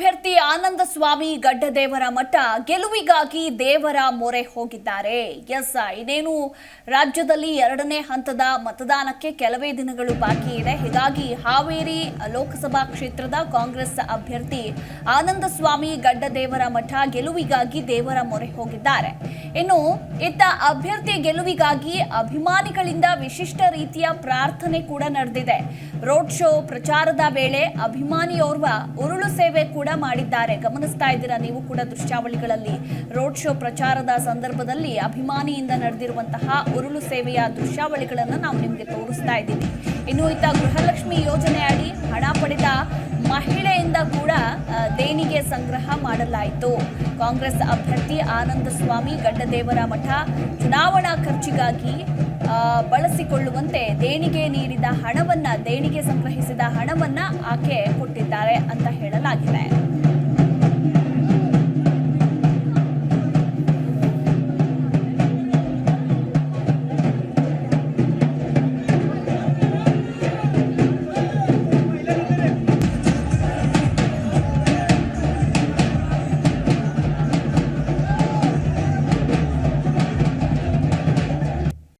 ಅಭ್ಯರ್ಥಿ ಆನಂದ ಸ್ವಾಮಿ ಗಡ್ಡದೇವರ ಮಠ ಗೆಲುವಿಗಾಗಿ ದೇವರ ಮೊರೆ ಹೋಗಿದ್ದಾರೆ. ಎಸ್, ಇದೇನು ರಾಜ್ಯದಲ್ಲಿ ಎರಡನೇ ಹಂತದ ಮತದಾನಕ್ಕೆ ಕೆಲವೇ ದಿನಗಳು ಬಾಕಿ ಇದೆ. ಹೀಗಾಗಿ ಹಾವೇರಿ ಲೋಕಸಭಾ ಕ್ಷೇತ್ರದ ಕಾಂಗ್ರೆಸ್ ಅಭ್ಯರ್ಥಿ ಆನಂದ ಸ್ವಾಮಿ ಗಡ್ಡದೇವರ ಮಠ ಗೆಲುವಿಗಾಗಿ ದೇವರ ಮೊರೆ ಹೋಗಿದ್ದಾರೆ. ಇನ್ನು ಇತ್ತ ಅಭ್ಯರ್ಥಿ ಗೆಲುವಿಗಾಗಿ ಅಭಿಮಾನಿಗಳಿಂದ ವಿಶಿಷ್ಟ ರೀತಿಯ ಪ್ರಾರ್ಥನೆ ಕೂಡ ನಡೆದಿದೆ. ರೋಡ್ ಶೋ ಪ್ರಚಾರದ ವೇಳೆ ಅಭಿಮಾನಿಯೋರ್ವ ಉರುಳು ಸೇವೆ ಕೂಡ ಮಾಡಿದ್ದಾರೆ. ಗಮನಿಸ್ತಾ ಇದ್ದೀರಾ ನೀವು ಕೂಡ ದೃಶ್ಯಾವಳಿಗಳಲ್ಲಿ? ರೋಡ್ ಶೋ ಪ್ರಚಾರದ ಸಂದರ್ಭದಲ್ಲಿ ಅಭಿಮಾನಿಯಿಂದ ನಡೆದಿರುವಂತಹ ಉರುಳು ಸೇವೆಯ ದೃಶ್ಯಾವಳಿಗಳನ್ನು ನಾವು ನಿಮಗೆ ತೋರಿಸ್ತಾ ಇದ್ದೀವಿ. ಇನ್ನು ಇತ್ತ ಗೃಹಲಕ್ಷ್ಮಿ ಯೋಜನೆ ಅಡಿ ಹಣ ಪಡೆದ ಮಹಿಳೆಯಿಂದ ಕೂಡ ದೇಣಿಗೆ ಸಂಗ್ರಹ ಮಾಡಲಾಯಿತು. ಕಾಂಗ್ರೆಸ್ ಅಭ್ಯರ್ಥಿ ಆನಂದ ಸ್ವಾಮಿ ಗಡ್ಡದೇವರ ಮಠ ಚುನಾವಣಾ ಖರ್ಚಿಗಾಗಿ ಬಳಸಿಕೊಳ್ಳುವಂತೆ ದೇಣಿಗೆ ನೀಡಿದ ಹಣವನ್ನ ದೇಣಿಗೆ ಸಂಗ್ರಹಿಸಿದ ಹಣವನ್ನ ಆಕೆ ಕೊಟ್ಟಿದ್ದಾರೆ ಅಂತ ಹೇಳಲಾಗಿದೆ.